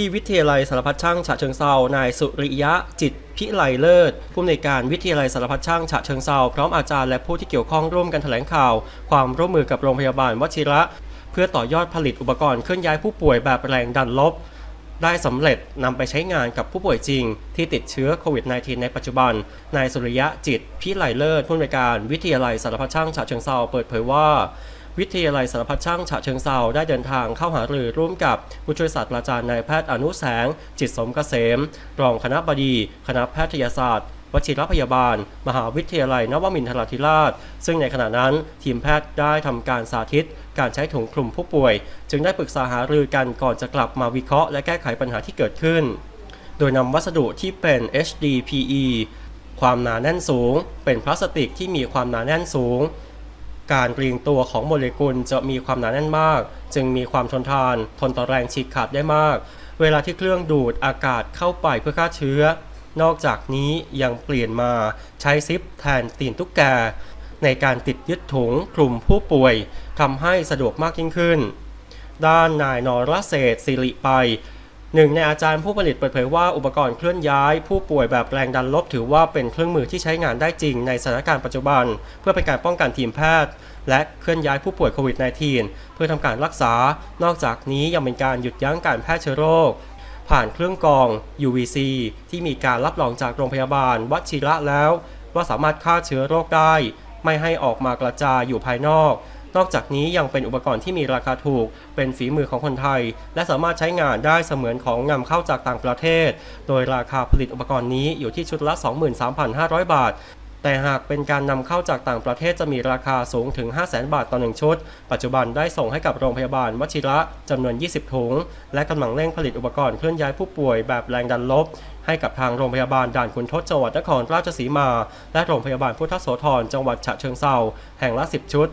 ที่วิทยาลัยสารพัดช่างฉะเชิงเซานายสุริยะจิตพิไลเลิศผู้อำนวยการวิทยาลัยสารพัดช่างฉะเชิงเซาพร้อมอาจารย์และผู้ที่เกี่ยวข้องร่วมกันแถลงข่าว ความร่วมมือกับโรงพยาบาลวชิระ เพื่อต่อยอดผลิตอุปกรณ์เคลื่อนย้ายผู้ป่วยแบบแรงดันลบ ได้สำเร็จนำไปใช้งานกับผู้ป่วยจริง ที่ติดเชื้อโควิด -19 ในปัจจุบัน นายสุริยะจิตพิไลเลิศผู้อำนวยการวิทยาลัยสารพัดช่างฉะเชิงเซาเปิดเผยว่า วิทยาลัยสารพัดช่างฉะเชิงเซาได้เดินทางเข้าหารือร่วมกับผู้ช่วยศาสตราจารย์นายแพทย์อนุแสง จิตสมเกษม รองคณะบดี คณะแพทยศาสตร์วชิรพยาบาล มหาวิทยาลัยนวมินทราธิราช ซึ่งในขณะนั้นทีมแพทย์ได้ทำการสาธิต การใช้ถุงคลุมผู้ป่วย จึงได้ปรึกษาหารือกันก่อนจะกลับมาวิเคราะห์และแก้ไขปัญหาที่เกิดขึ้น โดยนำวัสดุที่เป็น HDPE ความหนาแน่นสูง เป็นพลาสติกที่มีความหนาแน่นสูง การเรียงตัวของโมเลกุลจะมีความหนาแน่นมาก จึงมีความทนทาน ทนต่อแรงฉีกขาดได้มาก เวลาที่เครื่องดูดอากาศเข้าไปเพื่อฆ่าเชื้อ นอกจากนี้ยังเปลี่ยนมาใช้ซิปแทนตีนตุ๊กแก ในการติดยึดถุงกลุ่มผู้ป่วยทำให้สะดวกมากยิ่งขึ้น ด้านนายนรเศษสิริไป หนึ่งในอาจารย์ผู้ผลิตเปิดเผยว่าอุปกรณ์เคลื่อนย้าย ผู้ป่วยแบบแรงดันลบถือว่าเป็นเครื่องมือที่ใช้งานได้จริงในสถานการณ์ปัจจุบัน เพื่อเป็นการป้องกันทีมแพทย์ และเคลื่อนย้ายผู้ป่วยโควิด -19 เพื่อทำการรักษา นอกจากนี้ยังเป็นการหยุดยั้งการแพร่เชื้อโรค ผ่านเครื่องกรอง UVC ที่มีการรับรองจากโรงพยาบาลวัชิระแล้ว ว่าสามารถฆ่าเชื้อโรคได้ ไม่ให้ออกมากระจายอยู่ภายนอก นอกจากนี้ยังเป็นอุปกรณ์ที่มีราคาถูก เป็นฝีมือของคนไทย และสามารถใช้งานได้เสมือนของนำเข้าจากต่างประเทศ โดยราคาผลิตอุปกรณ์นี้อยู่ที่ชุดละ 23,500 บาทแต่หากเป็นการนำเข้าจากต่างประเทศจะมีราคาสูงถึง 500,000 บาทต่อ1ชุด ปัจจุบันได้ส่งให้กับโรงพยาบาลวชิระจำนวน 20 ถุง และกำลังเร่งผลิตอุปกรณ์เคลื่อนย้ายผู้ป่วยแบบแรงดันลบ ให้กับทางโรงพยาบาลด่านขุนทดจังหวัดนครราชสีมา และโรงพยาบาลพุทธโสธรจังหวัดฉะเชิงเทราแห่งละ 10 ชุด